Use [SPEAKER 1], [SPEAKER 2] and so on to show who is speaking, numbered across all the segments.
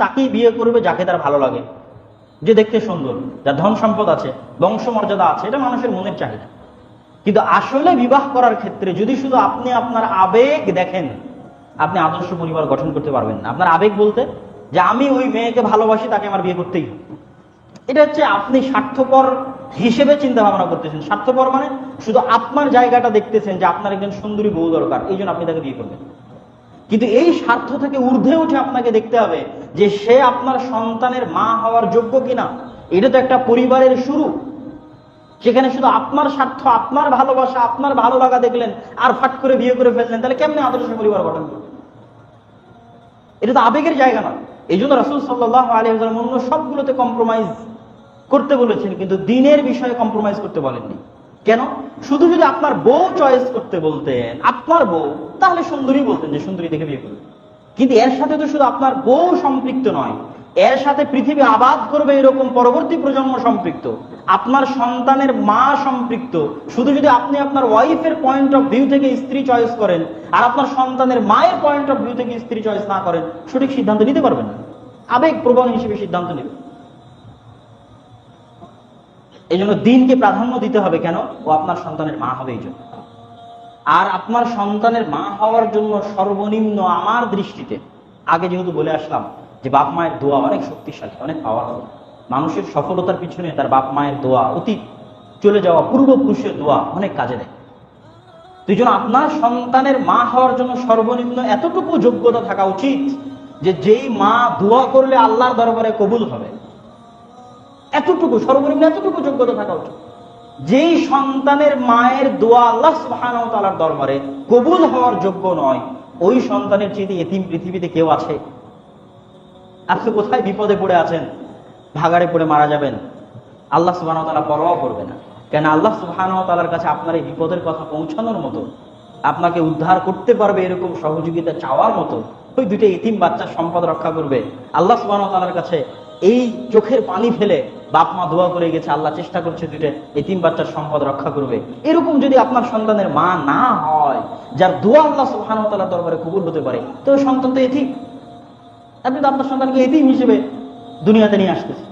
[SPEAKER 1] তাকেই বিয়ে করবে যাকে তার ভালো লাগে। যে দেখতে সুন্দর, যার ধন সম্পদ আছে, বংশমর্যাদা আছে, এটা মানুষের মনের চাহিদা। কিন্তু আসলে বিবাহ করার ক্ষেত্রে যদি শুধু আপনি আপনার আবেগ দেখেন, আপনি আদর্শ পরিবার গঠন করতে পারবেন না। আপনার আবেগ বলতে যে আমি ওই মেয়েকে ভালোবাসি, তাকে আমার বিয়ে করতেই এটা হচ্ছে আপনি স্বার্থপর হিসেবে চিন্তা ভাবনা করতেছেন। স্বার্থপর মানে শুধু আপনার জায়গাটা দেখতেছেন যে আপনার একজন সুন্দরী বউ দরকার, এই জন্য আপনি তাকে বিয়ে করবেন। কিন্তু এই স্বার্থ থেকে ঊর্ধ্বে উঠে আপনাকে দেখতে হবে যে সে আপনার সন্তানের মা হওয়ার যোগ্য কিনা। এটা তো একটা পরিবারের শুরু। সেখানে শুধু আপনার স্বার্থ, আপনার ভালোবাসা, আপনার ভালো লাগা দেখলেন আর ফাট করে বিয়ে করে ফেললেন, তাহলে কেমনে আদর্শ পরিবার গঠন করবেন এটা তো আবেগের জায়গা না। এই জন্য রাসুল সাল্লাহ আলী অন্য সবগুলোতে কম্প্রোমাইজ করতে বলেছেন, কিন্তু দিনের বিষয়ে কম্প্রোমাইজ করতে বলেননি। কেন? শুধু যদি আপনার বউ চয়েস করতে বলতেন আপনার বউ, তাহলে সুন্দরী বলতেন যে সুন্দরী দেখে বিয়ে করবেন কিন্তু এর সাথে তো শুধু আপনার বউ সম্পৃক্ত নয়, এর সাথে পৃথিবী আবাদ করবে এরকম পরবর্তী প্রজন্ম সম্পৃক্ত, আপনার সন্তানের মা সম্পৃক্ত। শুধু যদি আপনি আপনার ওয়াইফের পয়েন্ট অফ ভিউ থেকে স্ত্রী চয়েস করেন, আর আপনার সন্তানের মায়ের পয়েন্ট অফ ভিউ থেকে স্ত্রী চয়েস না করেন, সঠিক সিদ্ধান্ত নিতে পারবেন না। আবেগ প্রবণ হিসেবে সিদ্ধান্ত নেবেন। এই জন্য দিনকে প্রাধান্য দিতে হবে কেন? ও আপনার সন্তানের মা হবে এই জন্য। আর আপনার সন্তানের মা হওয়ার জন্য সর্বনিম্ন আমার দৃষ্টিতে, আগে যেহেতু বলে আসলাম যে বাপ মায়ের দোয়া অনেক শক্তিশালী, অনেক পাওয়ারফুল মানুষের সফলতার পিছনে তার বাপ মায়ের দোয়া, অতীত চলে যাওয়া পূর্বপুরুষের দোয়া অনেক কাজে দেয়। তুই আপনার সন্তানের মা হওয়ার জন্য সর্বনিম্ন এতটুকু যোগ্যতা থাকা উচিত যে যেই মা দোয়া করলে আল্লাহর দরবারে কবুল হবে এতটুকু, সর্বনিম্ন এতটুকু যোগ্যতা থাকা উচিত। যেই সন্তানের মায়ের দোয়া আল্লাহ সুবহানাহু দরবারে কবুল হওয়ার যোগ্য নয়, ওই সন্তানের চেয়ে এতিম পৃথিবীতে কেউ আছে? আপনি কোথায় বিপদে পড়ে আছেন? ভাগাড়ে পড়ে মারা যাবেন? আল্লাহ তাআলা পরোয়া করবে না। কেন আল্লাহ তাআলার কাছে আপনার এই বিপদের কথা পৌঁছানোর মতো, আপনাকে উদ্ধার করতে পারবে এরকম সহযোগিতা চাওয়ার মতো, ওই দুটো এতিম বাচ্চার সম্পদ রক্ষা করবে। আল্লাহ ওয়া কাছে এই চোখের পানি ফেলে বাপ মা দোয়া করে গেছে, আল্লাহ চেষ্টা করছে দুটো এতিম বাচ্চার সম্পদ রক্ষা করবে। এরকম যদি আপনার সন্তানের মা না হয়, যার দোয়া আল্লাহ ওয়া দরবারে কবুল হতে পারে, তো সন্তান তো এতিম। আপনি তো আপনার সন্তানকে এতিম হিসেবে দুনিয়াতে নিয়ে আসতেছে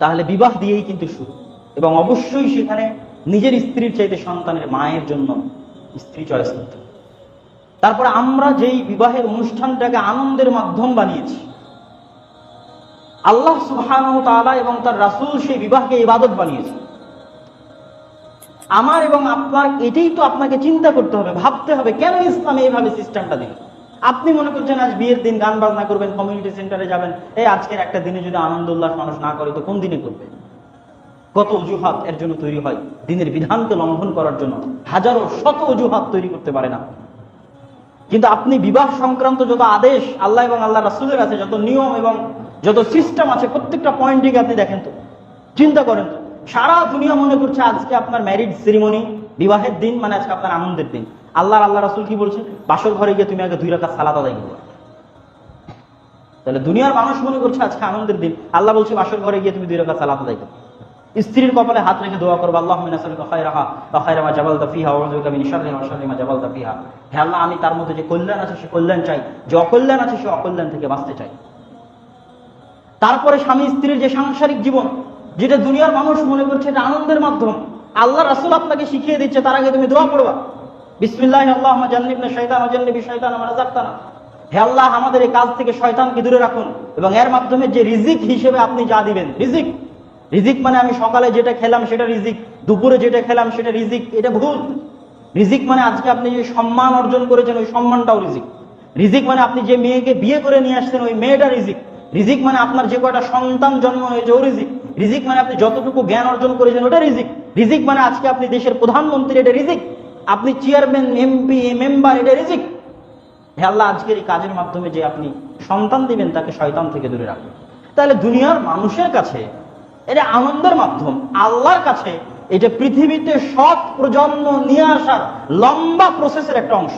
[SPEAKER 1] তাহলে বিবাহ দিয়েই কিন্তু শুরু। এবং অবশ্যই সেখানে নিজের স্ত্রীর চাইতে সন্তানের মায়ের জন্য স্ত্রী চয়েস করতে। তারপরে আমরা যেই বিবাহের অনুষ্ঠানটাকে আনন্দের মাধ্যম বানিয়েছি আল্লাহ সুবহানাহু তাআলা এবং তার রাসূল সেই বিবাহকে ইবাদত বানিয়েছে। আমার এবং আপনার এটাই তো আপনাকে চিন্তা করতে হবে, ভাবতে হবে কেন ইসলাম এইভাবে সিস্টেমটা দিল? আপনি মনে করছেন আজ বিয়ের দিন গান বাজনা করবেন কমিউনিটি সেন্টারে যাবেন এই আজকের একটা দিনে যদি আনন্দ উল্লাস মানুষ না করে, তো কোন দিনে করবে? কত অজুহাত এর জন্য তৈরি হয় দিনের বিধানকে লঙ্ঘন করার জন্য। হাজারো, শত অজুহাত তৈরি করতে পারে না। কিন্তু আপনি বিবাহ সংক্রান্ত যত আদেশ আল্লাহ এবং আল্লাহ রাসুলের আছে যত নিয়ম এবং যত সিস্টেম আছে, প্রত্যেকটা পয়েন্টটিকে আপনি দেখেন তো। চিন্তা করেন তো, সারা দুনিয়া মনে করছে আজকে আপনার ম্যারিড সেরিমনি বিবাহের দিন মানে আজকে আপনার আনন্দের দিন। আল্লাহ আল্লাহ রাসুল কি বলছে বাসর ঘরে গিয়ে তুমি আগে দুই রাখা সালাত আদায় করবে তাহলে দুনিয়ার মানুষ মনে করছে আজকে আনন্দের দিন। আল্লাহ বলছে, বাসর ঘরে গিয়ে তুমি দুই রাখা সালাত আদায় করবে স্ত্রীর কপালে হাত রেখে দোয়া করব আল্লাহ মিনাসালুকা খায়রাহা ওয়া খায়রা মা জাবালতা ফিহা ওয়া আউযুবিকা মা জাবালতা ফিহা। হে আল্লাহ, আমি তার মধ্যে যে কল্যাণ আছে, সে কল্যাণ চাই। যে অকল্যাণ আছে, সে অকল্যাণ থেকে বাঁচতে চাই। তারপরে স্বামী স্ত্রীর যে সাংসারিক জীবন, যেটা দুনিয়ার মানুষ মনে করছে এটা আনন্দের মাধ্যম, আল্লাহ রাসূল আপনাকে শিখিয়ে দিচ্ছে, তার আগে তুমি দোয়া পড়বা। বিসমিল্লাহ আল্লাহ জান্নিবনা শয়তান ওয়াজান্নিবি শয়তান আমা রাযাকতানা। হে আল্লাহ, আমাদের এই কাজ থেকে শয়তানকে দূরে রাখুন এবং এর মাধ্যমে যে রিজিক হিসেবে আপনি যা দিবেন, রিজিক। রিজিক মানে আমি সকালে যেটা খেলাম সেটা রিজিক, দুপুরে যেটা খেলাম সেটা রিজিক, এটা ভুল। রিজিক মানে আজকে আপনি যে সম্মান অর্জন করেছেন, ওই সম্মানটাও রিজিক। রিজিক মানে আপনি যে মেয়েকে বিয়ে করে নিয়ে আসছেন, ওই মেয়েটা রিজিক। রিজিক মানে আপনার যে কয়টা সন্তান জন্ম হয়েছে, ও রিজিক। রিজিক মানে আপনি যতটুকু জ্ঞান অর্জন করেছেন, ওটা রিজিক। রিজিক মানে আজকে আপনি দেশের প্রধানমন্ত্রী এটা রিজিক। আপনি চেয়ারম্যান এমপি মেম্বার এটা রিজিক। আল্লাহ, আজকের এই কাজের মাধ্যমে যে আপনি সন্তান দিবেন, তাকে শয়তান থেকে দূরে রাখবেন তাহলে দুনিয়ার মানুষের কাছে এটা আনন্দের মাধ্যম, আল্লাহর কাছে এটা পৃথিবীতে সৎ প্রজন্ম নিয়ে আসার লম্বা প্রসেসের একটা অংশ।